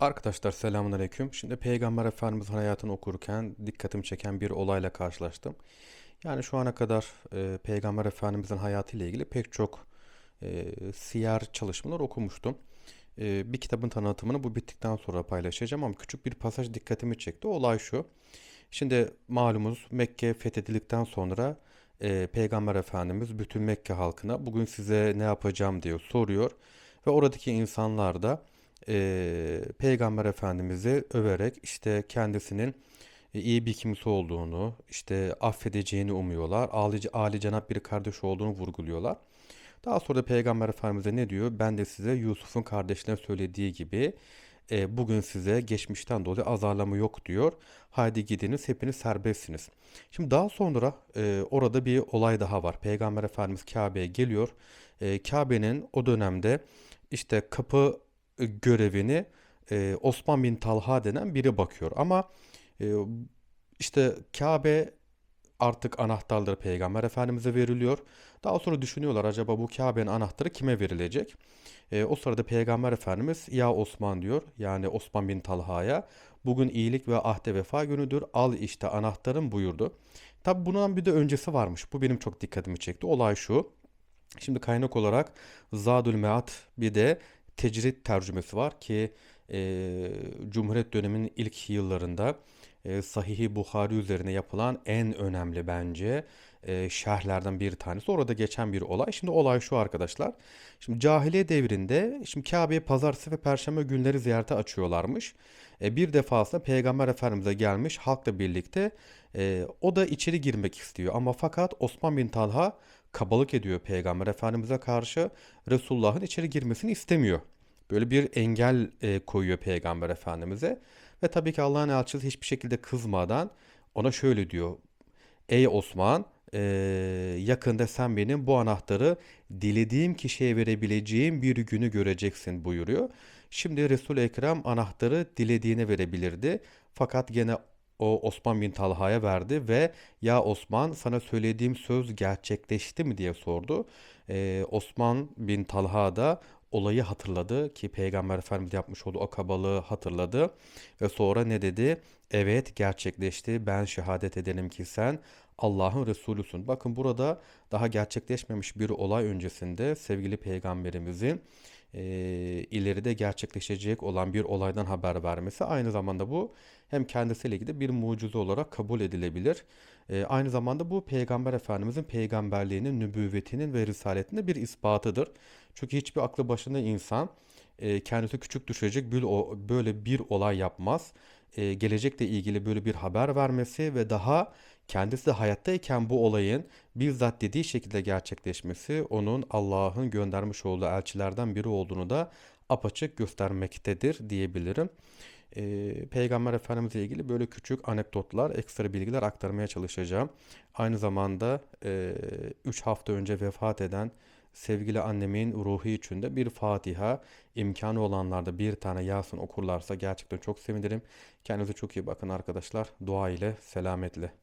Arkadaşlar selamünaleyküm. Şimdi Peygamber Efendimizin hayatını okurken dikkatimi çeken bir olayla karşılaştım. Yani şu ana kadar e, Peygamber Efendimizin hayatıyla ilgili pek çok e, siyer çalışmalar okumuştum. E, bir kitabın tanıtımını bu bittikten sonra paylaşacağım ama küçük bir pasaj dikkatimi çekti. Olay şu. Şimdi malumuz Mekke fethedildikten sonra e, Peygamber Efendimiz bütün Mekke halkına bugün size ne yapacağım diyor soruyor. Ve oradaki insanlar da e, Peygamber Efendimiz'i överek işte kendisinin e, iyi bir kimse olduğunu, işte affedeceğini umuyorlar. Ali, Ali cenap bir kardeş olduğunu vurguluyorlar. Daha sonra da Peygamber Efendimiz'e ne diyor? Ben de size Yusuf'un kardeşine söylediği gibi e, bugün size geçmişten dolayı azarlama yok diyor. Haydi gidiniz hepiniz serbestsiniz. Şimdi daha sonra e, orada bir olay daha var. Peygamber Efendimiz Kabe'ye geliyor. E, Kabe'nin o dönemde işte kapı görevini e, Osman bin Talha denen biri bakıyor. Ama e, işte Kabe artık anahtarları Peygamber Efendimiz'e veriliyor. Daha sonra düşünüyorlar acaba bu Kabe'nin anahtarı kime verilecek? E, o sırada Peygamber Efendimiz ya Osman diyor yani Osman bin Talha'ya bugün iyilik ve ahde vefa günüdür al işte anahtarın buyurdu. Tabi bundan bir de öncesi varmış. Bu benim çok dikkatimi çekti. Olay şu. Şimdi kaynak olarak Zadül Mead bir de tecrit tercümesi var ki e, Cumhuriyet döneminin ilk yıllarında e, Sahih-i Buhari üzerine yapılan en önemli bence e, şerhlerden bir tanesi. Orada geçen bir olay. Şimdi olay şu arkadaşlar. Şimdi cahiliye devrinde şimdi Kabe'ye pazartesi ve perşembe günleri ziyarete açıyorlarmış. E, bir defasında Peygamber Efendimiz'e gelmiş halkla birlikte e, o da içeri girmek istiyor. Ama fakat Osman bin Talha kabalık ediyor Peygamber Efendimiz'e karşı. Resulullah'ın içeri girmesini istemiyor. Böyle bir engel e, koyuyor Peygamber Efendimiz'e. Ve tabii ki Allah'ın elçisi hiçbir şekilde kızmadan ona şöyle diyor. Ey Osman e, yakında sen benim bu anahtarı dilediğim kişiye verebileceğim bir günü göreceksin buyuruyor. Şimdi Resul-i Ekrem anahtarı dilediğine verebilirdi. Fakat gene o Osman bin Talha'ya verdi ve ya Osman sana söylediğim söz gerçekleşti mi diye sordu. Ee, Osman bin Talha da olayı hatırladı ki Peygamber Efendimiz yapmış olduğu o kabalığı hatırladı ve sonra ne dedi? Evet gerçekleşti ben şehadet ederim ki sen Allah'ın Resulüsün. Bakın burada daha gerçekleşmemiş bir olay öncesinde sevgili peygamberimizin e, ileride gerçekleşecek olan bir olaydan haber vermesi aynı zamanda bu hem kendisiyle ilgili bir mucize olarak kabul edilebilir. E, aynı zamanda bu peygamber efendimizin peygamberliğinin, nübüvvetinin ve risaletinin bir ispatıdır. Çünkü hiçbir aklı başında insan e, kendisi küçük düşecek böyle bir olay yapmaz. E, gelecekle ilgili böyle bir haber vermesi ve daha kendisi de hayattayken bu olayın bizzat dediği şekilde gerçekleşmesi onun Allah'ın göndermiş olduğu elçilerden biri olduğunu da apaçık göstermektedir diyebilirim. Ee, Peygamber Efendimizle ilgili böyle küçük anekdotlar, ekstra bilgiler aktarmaya çalışacağım. Aynı zamanda 3 e, hafta önce vefat eden sevgili annemin ruhu için de bir Fatiha imkanı olanlarda bir tane Yasin okurlarsa gerçekten çok sevinirim. Kendinize çok iyi bakın arkadaşlar. Dua ile selametle.